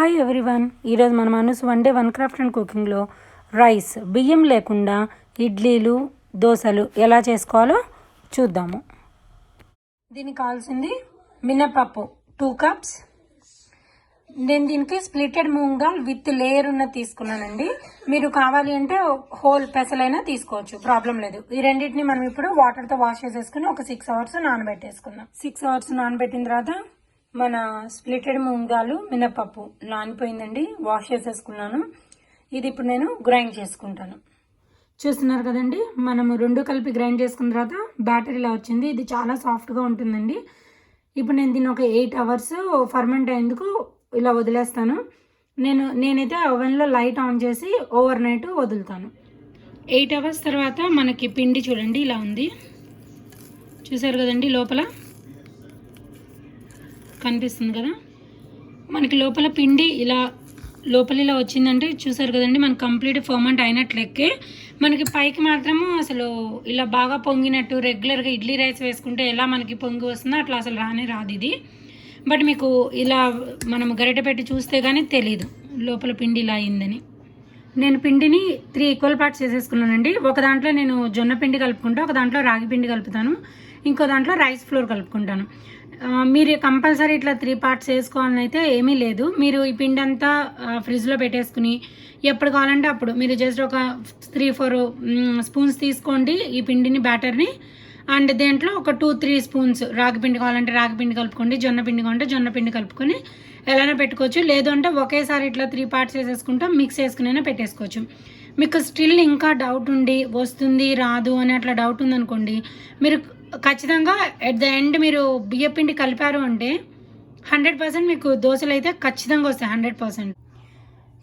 Hi everyone ఈరోజు మన మనసు one day one craft and కుకింగ్లో rice బియ్యం లేకుండా ఇడ్లీలు దోశలు ఎలా చేసుకోవాలో చూద్దాము. దీనికి కావాల్సింది మినపప్పు టూ కప్స్ నేను దీనికి splitted moong dal with layer ఉన్న తీసుకున్నానండి. మీరు కావాలి అంటే హోల్ పెసలైనా తీసుకోవచ్చు. ప్రాబ్లం లేదు. ఈ రెండింటిని మనం ఇప్పుడు వాటర్తో వాష్ చేసేసుకుని ఒక సిక్స్ అవర్స్ నానబెట్టేసుకుందాం. సిక్స్ అవర్స్ నానబెట్టిన తర్వాత మన స్ప్లిటెడ్ ముంగాలు మినపప్పు నానిపోయిందండి. వాష్ చేసేసుకున్నాను. ఇది ఇప్పుడు నేను గ్రైండ్ చేసుకుంటాను. చూస్తున్నారు కదండి మనము రెండు కలిపి గ్రైండ్ చేసుకున్న తర్వాత బ్యాటర్ ఇలా వచ్చింది. ఇది చాలా సాఫ్ట్గా ఉంటుందండి. ఇప్పుడు నేను దీన్ని ఒక ఎయిట్ అవర్స్ ఫర్మెంట్ అయ్యేందుకు ఇలా వదిలేస్తాను. నేను నేనైతే ఓవెన్లో లైట్ ఆన్ చేసి ఓవర్ నైట్ వదులుతాను. ఎయిట్ అవర్స్ తర్వాత మనకి పిండి చూడండి ఇలా ఉంది. చూసారు కదండి లోపల? కనిపిస్తుంది కదా? మనకి లోపల పిండి ఇలా లోపల ఇలా వచ్చిందంటే చూసారు కదండి మనకి కంప్లీట్ ఫర్మెంట్ అయినట్లెక్కే మనకి పైకి మాత్రము అసలు ఇలా బాగా పొంగినట్టు రెగ్యులర్గా ఇడ్లీ రైస్ వేసుకుంటే ఎలా మనకి పొంగి వస్తుందో అట్లా అసలు రానే రాదు ఇది. బట్ మీకు ఇలా మనం గరిటె పెట్టి చూస్తే కానీ తెలీదు లోపల పిండి ఇలా అయిందని. నేను పిండిని త్రీ ఈక్వల్ పార్ట్స్ చేసేసుకున్నానండి. ఒక దాంట్లో నేను జొన్న పిండి కలుపుకుంటా ఒక దాంట్లో రాగి పిండి కలుపుతాను ఇంకో దాంట్లో రైస్ ఫ్లోర్ కలుపుకుంటాను. మీరు కంపల్సరీ ఇట్లా త్రీ పార్ట్స్ వేసుకోవాలని అయితే ఏమీ లేదు. మీరు ఈ పిండి అంతా ఫ్రిడ్జ్లో పెట్టేసుకుని ఎప్పుడు కావాలంటే అప్పుడు. మీరు జస్ట్ ఒక త్రీ ఫోర్ స్పూన్స్ తీసుకోండి ఈ పిండిని బ్యాటర్ని అండ్ దేంట్లో ఒక టూ త్రీ స్పూన్స్ రాగి పిండి కావాలంటే రాగి పిండి కలుపుకోండి జొన్న పిండి కావాలంటే జొన్న పిండి కలుపుకొని ఎలానో పెట్టుకోవచ్చు. లేదు అంటే ఒకేసారి ఇట్లా త్రీ పార్ట్స్ వేసేసుకుంటాం మిక్స్ వేసుకునైనా పెట్టేసుకోవచ్చు. మీకు స్టిల్ ఇంకా డౌట్ ఉండి వస్తుంది రాదు అని అట్లా డౌట్ ఉందనుకోండి మీరు ఖచ్చితంగా ఎట్ ద ఎండ్ మీరు బియ్యపిండి కలిపారు అంటే హండ్రెడ్ పర్సెంట్ మీకు దోశలు అయితే ఖచ్చితంగా వస్తాయి హండ్రెడ్ పర్సెంట్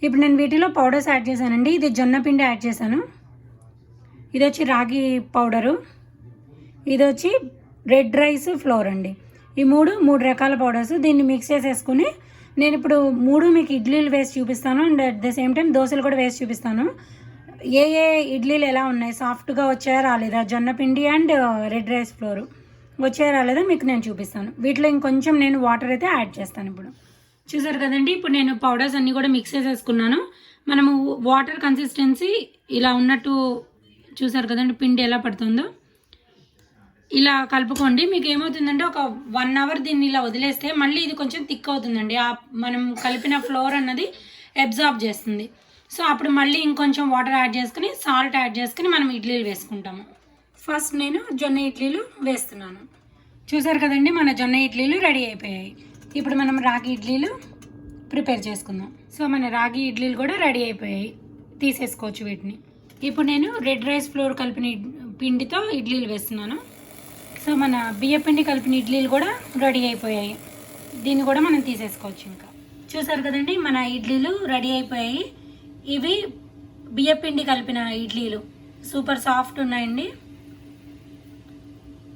ఇప్పుడు నేను వీటిలో పౌడర్స్ యాడ్ చేశానండి. ఇది జొన్న పిండి యాడ్ చేశాను. ఇది వచ్చి రాగి పౌడరు ఇది వచ్చి రెడ్ రైస్ ఫ్లోర్ అండి. ఈ మూడు మూడు రకాల పౌడర్స్ దీన్ని మిక్స్ చేసేసుకుని నేను ఇప్పుడు మూడు మీకు ఇడ్లీలు వేసి చూపిస్తాను. And at the same time దోశలు కూడా వేసి చూపిస్తాను. ఏ ఏ ఇడ్లీలు ఎలా ఉన్నాయి? సాఫ్ట్గా వచ్చాయా రాలేదా? జొన్న పిండి అండ్ రెడ్ రైస్ ఫ్లోర్. వచ్చాయా రాలేదా? మీకు నేను చూపిస్తాను. వీటిలో ఇంకొంచెం నేను వాటర్ అయితే యాడ్ చేస్తాను ఇప్పుడు. చూసారు కదండి? ఇప్పుడు నేను పౌడర్స్ అన్నీ కూడా మిక్స్ చేసేసుకున్నాను. మనము వాటర్ కన్సిస్టెన్సీ ఇలా ఉన్నట్టు చూసారు కదండి? పిండి ఎలా పడుతుందో. ఇలా కలుపుకోండి. మీకు ఏమవుతుందంటే ఒక వన్ అవర్ దీన్ని ఇలా వదిలేస్తే మళ్ళీ ఇది కొంచెం థిక్ అవుతుందండి. ఆ మనం కలిపిన ఫ్లోర్ అన్నది అబ్జార్బ్ చేస్తుంది. సో అప్పుడు మళ్ళీ ఇంకొంచెం వాటర్ యాడ్ చేసుకుని సాల్ట్ యాడ్ చేసుకుని మనం ఇడ్లీలు వేసుకుంటాము. ఫస్ట్ నేను జొన్న ఇడ్లీలు వేస్తున్నాను. చూసారు కదండి మన జొన్న ఇడ్లీలు రెడీ అయిపోయాయి. ఇప్పుడు మనం రాగి ఇడ్లీలు ప్రిపేర్ చేసుకుందాం. సో మన రాగి ఇడ్లీలు కూడా రెడీ అయిపోయాయి. తీసేసుకోవచ్చు వీటిని. ఇప్పుడు నేను రెడ్ రైస్ ఫ్లోర్ కలిపిన పిండితో ఇడ్లీలు వేస్తున్నాను. సో మన బియ్య పిండి కలిపిన ఇడ్లీలు కూడా రెడీ అయిపోయాయి. దీన్ని కూడా మనం తీసేసుకోవచ్చు ఇంకా. చూసారు కదండి మన ఇడ్లీలు రెడీ అయిపోయాయి. ఇవి బియ్యపిండి కలిపిన ఇడ్లీలు. సూపర్ సాఫ్ట్ ఉన్నాయండి.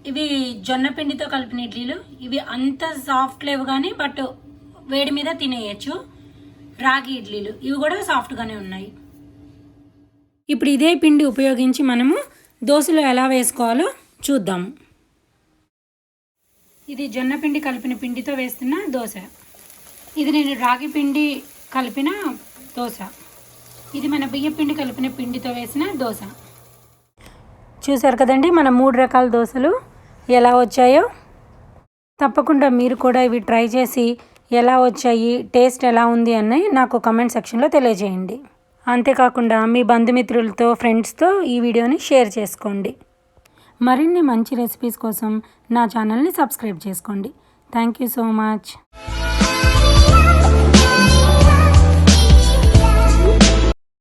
ఇవి జొన్న పిండితో కలిపిన ఇడ్లీలు. ఇవి అంత సాఫ్ట్ లేవు కానీ బట్ వేడి మీద తినేయచ్చు. రాగి ఇడ్లీలు. ఇవి కూడా సాఫ్ట్గానే ఉన్నాయి. ఇప్పుడు ఇదే పిండి ఉపయోగించి మనము దోశలో ఎలా వేసుకోవాలో చూద్దాము ఇది జొన్న పిండి కలిపిన పిండితో వేస్తున్న దోశ. ఇది నేను రాగి పిండి కలిపిన దోశ. ఇది మన బియ్య పిండి కలిపిన పిండితో వేసిన దోశ. చూసారు కదండి మన మూడు రకాల దోశలు ఎలా వచ్చాయో? తప్పకుండా మీరు కూడా ఇవి ట్రై చేసి ఎలా వచ్చాయి టేస్ట్ ఎలా ఉంది అని నాకు కమెంట్ సెక్షన్లో తెలియజేయండి. అంతేకాకుండా మీ బంధుమిత్రులతో ఫ్రెండ్స్తో ఈ వీడియోని షేర్ చేసుకోండి. మరిన్ని మంచి రెసిపీస్ కోసం నా ఛానల్ని సబ్స్క్రైబ్ చేసుకోండి. Thank you so much.